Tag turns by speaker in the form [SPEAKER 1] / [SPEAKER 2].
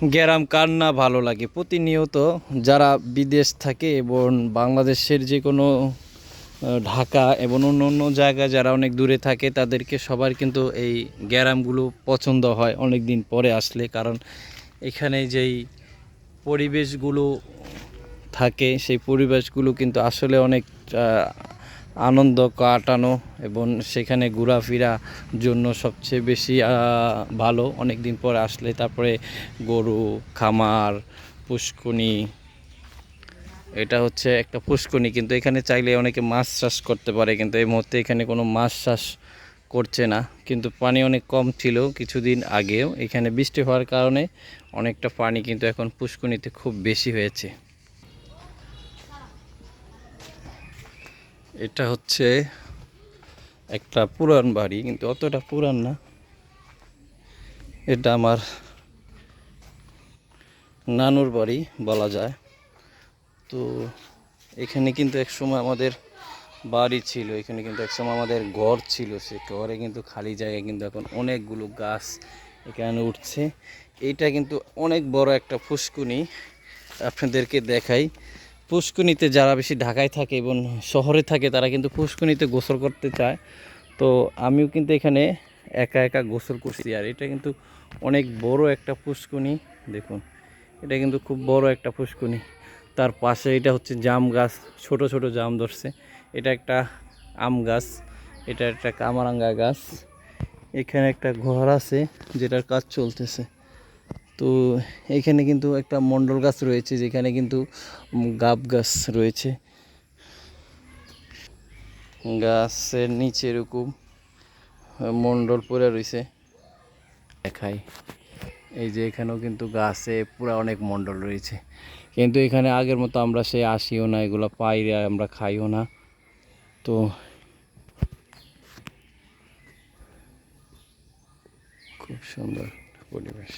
[SPEAKER 1] গ্রাম কার না ভালো লাগে? প্রতিনিয়ত যারা বিদেশ থাকে এবং বাংলাদেশের যে কোনো ঢাকা এবং অন্য অন্য জায়গায় যারা অনেক দূরে থাকে, তাদেরকে সবার কিন্তু এই গ্রামগুলো পছন্দ হয় অনেক দিন পরে আসলে। কারণ এখানে যেই পরিবেশগুলো থাকে, সেই পরিবেশগুলো কিন্তু আসলে অনেক আনন্দ কাটানো এবং সেখানে ঘোরাফেরা জন্য সবচেয়ে বেশি ভালো। অনেক দিন পর আসলে তারপরে গরু, খামার, পুষ্কনি, এটা হচ্ছে একটা পুষ্কনি। কিন্তু এখানে চাইলে অনেকে মাছ চাষ করতে পারে, কিন্তু এই মুহূর্তে এখানে কোনো মাছ চাষ করছে না। কিন্তু পানি অনেক কম ছিল কিছুদিন আগেও। এখানে বৃষ্টি হওয়ার কারণে অনেকটা পানি কিন্তু এখন পুষ্কনিতে খুব বেশি হয়েছে। এটা হচ্ছে একটা পুরান বাড়ি, কিন্তু অতটা পুরান না। এটা আমার নানুর বাড়ি বলা যায়। তো এখানে কিন্তু এক সময় আমাদের বাড়ি ছিল, এখানে কিন্তু এক সময় আমাদের ঘর ছিল, সে ঘরে কিন্তু খালি জায়গায় কিন্তু এখন অনেকগুলো গাছ এখানে উঠছে। এইটা কিন্তু অনেক বড় একটা ফুসকুনি। আপনাদেরকে দেখাই। পুষ্কুনিতে যারা বেশি ঢাকায় থাকে এবং শহরে থাকে, তারা কিন্তু পুষ্কুনিতে গোসল করতে চায়। তো আমিও কিন্তু এখানে একা একা গোসল করছি। আর এটা কিন্তু অনেক বড় একটা পুষ্কুনি দেখুন। এটা কিন্তু খুব বড় একটা পুষ্কুনি তার পাশে এটা হচ্ছে জাম গাছ, ছোট ছোট জাম ধরছে। এটা একটা আম গাছ, এটা একটা কামারাঙ্গা গাছ। এখানে একটা ঘর আছে যেটার কাজ চলতেছে। তো এখানে কিন্তু একটা মন্ডল গাছ রয়েছে, যেখানে কিন্তু গাব গাছ রয়েছে। গাছের নিচে এরকম মন্ডল পড়ে রয়েছে। দেখাই। এই যে এখানেও কিন্তু গাছে পুরা অনেক মন্ডল রয়েছে। কিন্তু এখানে আগের মতো আমরা সে আসিও না, এগুলো পাই আমরা খাইও না। তো খুব সুন্দর পরিবেশ।